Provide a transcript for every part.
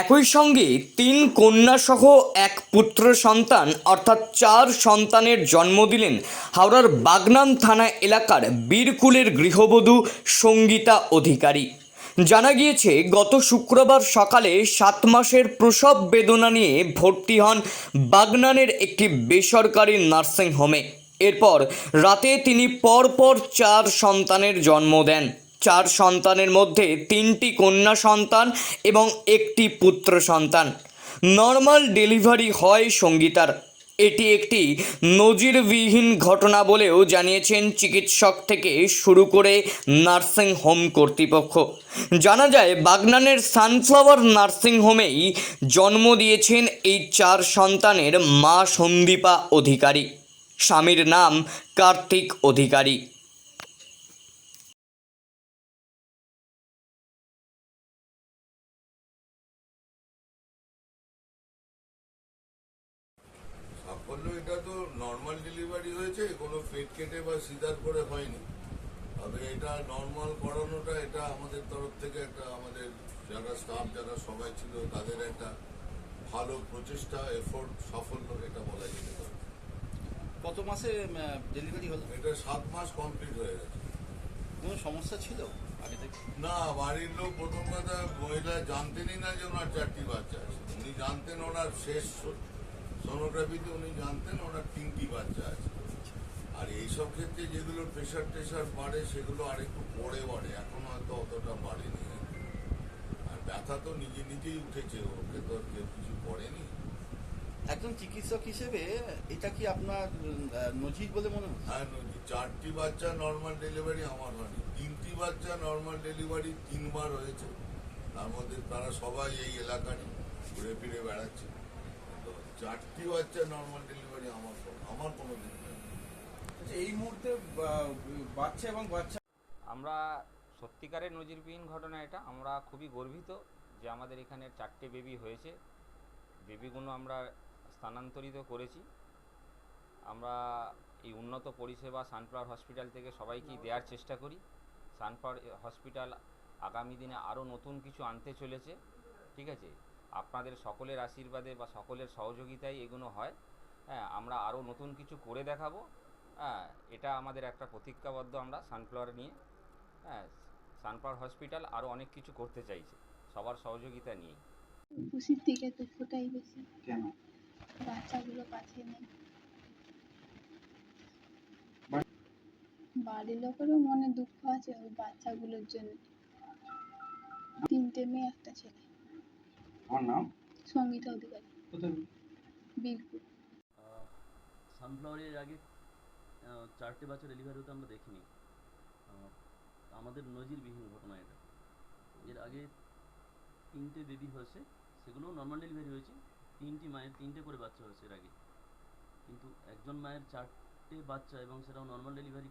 একই সঙ্গে তিন কন্যাসহ এক পুত্র সন্তান, অর্থাৎ চার সন্তানের জন্ম দিলেন হাওড়ার বাগনান থানা এলাকার বীরকুলের গৃহবধূ সঙ্গীতা অধিকারী। জানা গিয়েছে, গত শুক্রবার সকালে সাত মাসের প্রসব বেদনা নিয়ে ভর্তি হন বাগনানের একটি বেসরকারি নার্সিং হোমে। এরপর রাতে তিনি পরপর চার সন্তানের জন্ম দেন। চার সন্তানের মধ্যে তিনটি কন্যা সন্তান এবং একটি পুত্র সন্তান। নর্মাল ডেলিভারি হয় সঙ্গীতার। এটি একটি নজিরবিহীন ঘটনা বলেও জানিয়েছেন চিকিৎসক থেকে শুরু করে নার্সিং হোম কর্তৃপক্ষ। জানা যায়, বাগনানের সানফ্লাওয়ার নার্সিং হোমেই জন্ম দিয়েছেন এই চার সন্তানের মা সন্দীপা অধিকারী। স্বামীর নাম কার্তিক অধিকারী। সাফল্য এটা তো নর্মাল ডেলিভারি হয়েছে কোনো পেট কেটে বা সিজার করে হয়নি। তবে এটা নর্মাল করানোটা এটা আমাদের তরফ থেকে একটা আমাদের যারা স্টাফ যারা সবাই ছিল তাদের একটা ভালো প্রচেষ্টা এফোর্ট সাফল্য এটা বলা যেতে পারে। কত মাসে ডেলিভারি হলো? এটা সাত মাস কমপ্লিট হয়ে গেছে। কোনো সমস্যা ছিল? আগে থেকে? না বাড়ির লোক প্রথম কথা মহিলা জানতেনই না যে ওনার চারটি বাচ্চা আছে। উনি জানতেন ওনার শেষ সোনোগ্রাফিতে উনি জানতেন ওনার তিনটি বাচ্চা আছে। আর এইসব ক্ষেত্রে যেগুলো প্রেশার টেশার বাড়ে সেগুলো আরেকটু পরে বাড়ে। এখন হয়তো অতটা বাড়েনি। আর ব্যথা তো নিজে নিজেই উঠেছে ওকে তো কেউ কিছু করেনি। একজন চিকিৎসক হিসেবে এটা কি আপনার নজির বলে মনে হচ্ছে? হ্যাঁ নদী চারটি বাচ্চা নর্মাল ডেলিভারি আমার হয়নি। তিনটি বাচ্চা নর্মাল ডেলিভারি তিনবার হয়েছে। তার মধ্যে তারা সবাই এই এলাকারই ঘুরে ফিরে বেড়াচ্ছে। চারটি নর্মাল ডেলিভারি আমার আমার কোনো দিন আচ্ছা, এই মুহূর্তে বাচ্চা এবং বাচ্চা আমরা সত্যিকারের নজিরবিহীন ঘটনা এটা। আমরা খুবই গর্বিত যে আমাদের এখানে চারটে বেবি হয়েছে। বেবিগুলো আমরা স্থানান্তরিত করেছি। আমরা এই উন্নত পরিষেবা সানফ্লাওয়ার হসপিটাল থেকে সবাইকেই দেওয়ার চেষ্টা করি। সানফ্লাওয়ার হসপিটাল আগামী দিনে আরও নতুন কিছু আনতে চলেছে। ঠিক আছে? আপনাদের সকলের আশীর্বাদে বা সকলের সহযোগিতায় এগুলো হয়। হ্যাঁ আমরা আরও নতুন কিছু করে দেখাবো। হ্যাঁ এটা আমাদের একটা প্রতিজ্ঞাবদ্ধ আমরা সানফ্লাওয়ার নিয়ে হ্যাঁ সানফ্লাওয়ার হসপিটাল আরও অনেক কিছু করতে চাইছে সবার সহযোগিতা নিয়ে খুশির থেকে দুঃখটাই বেশি। কেন? বাচ্চাগুলো কাছে নেই। বাড়ির লোকেরও মনে দুঃখ আছে ওই বাচ্চাগুলোর জন্য। তিনটে মেয়ে একটা ছেলে। আমার নাম? সঙ্গীতা অধিকারী। কোথায়? বীরপুর। সানফ্লাওয়ারের আগে চারটে বাচ্চা ডেলিভারি হতে আমরা দেখিনি। আমাদের নজিরবিহীন ঘটনা এটা। এর আগে তিনটে বেবি হয়েছে সেগুলো নর্মাল ডেলিভারি হয়েছে। তিনটি মায়ের তিনটে করে বাচ্চা হয়েছে এর আগে। কিন্তু একজন মায়ের চারটে বাচ্চা এবং সেটাও নর্মাল ডেলিভারি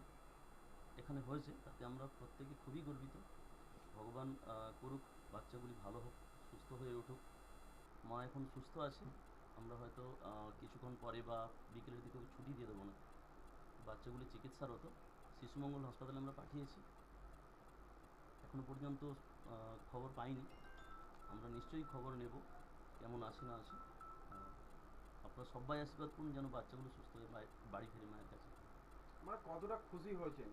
এখানে হয়েছে তাতে আমরা প্রত্যেকে খুবই গর্বিত। ভগবান করুক বাচ্চাগুলি ভালো হোক সুস্থ হয়ে উঠুক। মা এখন সুস্থ আছে আমরা হয়তো আহ, কিছুক্ষণ পরে বা বিকেলের দিকে ছুটি দিয়ে দেবো না। বাচ্চাগুলি চিকিৎসারত। শিশুমঙ্গল হাসপাতালে আমরা পাঠিয়েছি। এখনও পর্যন্ত আহ, খবর পাইনি। আমরা নিশ্চয়ই খবর নেব কেমন আছে না আছে। আপনারা সবাই আশীর্বাদ করুন যেন বাচ্চাগুলো সুস্থ হয়ে বাড়ি- ফিরে মায়ের কাছে। মানে কতটা খুশি হয়েছেন?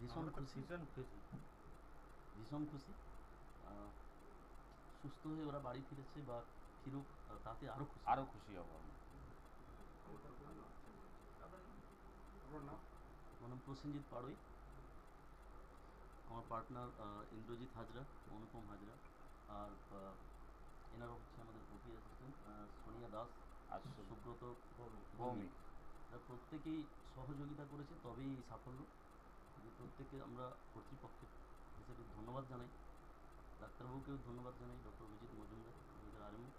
ভীষণ খুশি। ভীষণ খুশি। আহ, সুস্থ হয়ে ওরা বাড়ি ফিরেছে বা ফিরুক তাতে আরও খুশি। আরও খুশি হব আমরা। নাম প্রসেনজিৎ পাড়ই আমার পার্টনার ইন্দ্রজিৎ হাজরা অনুপম হাজরা আর এনারা হচ্ছে আমাদের ওপি অ্যাসিস্ট্যান্ট সোনিয়া দাস আর সুব্রত ভৌমিক। এরা প্রত্যেকেই সহযোগিতা করেছে তবেই এই সাফল্য। প্রত্যেকে আমরা কর্তৃপক্ষের হিসেবে ধন্যবাদ জানাই। ডাক্তারবাবুকেও ধন্যবাদ জানাই ডক্টর অভিজিৎ মজুমদার আমাদের আরএমও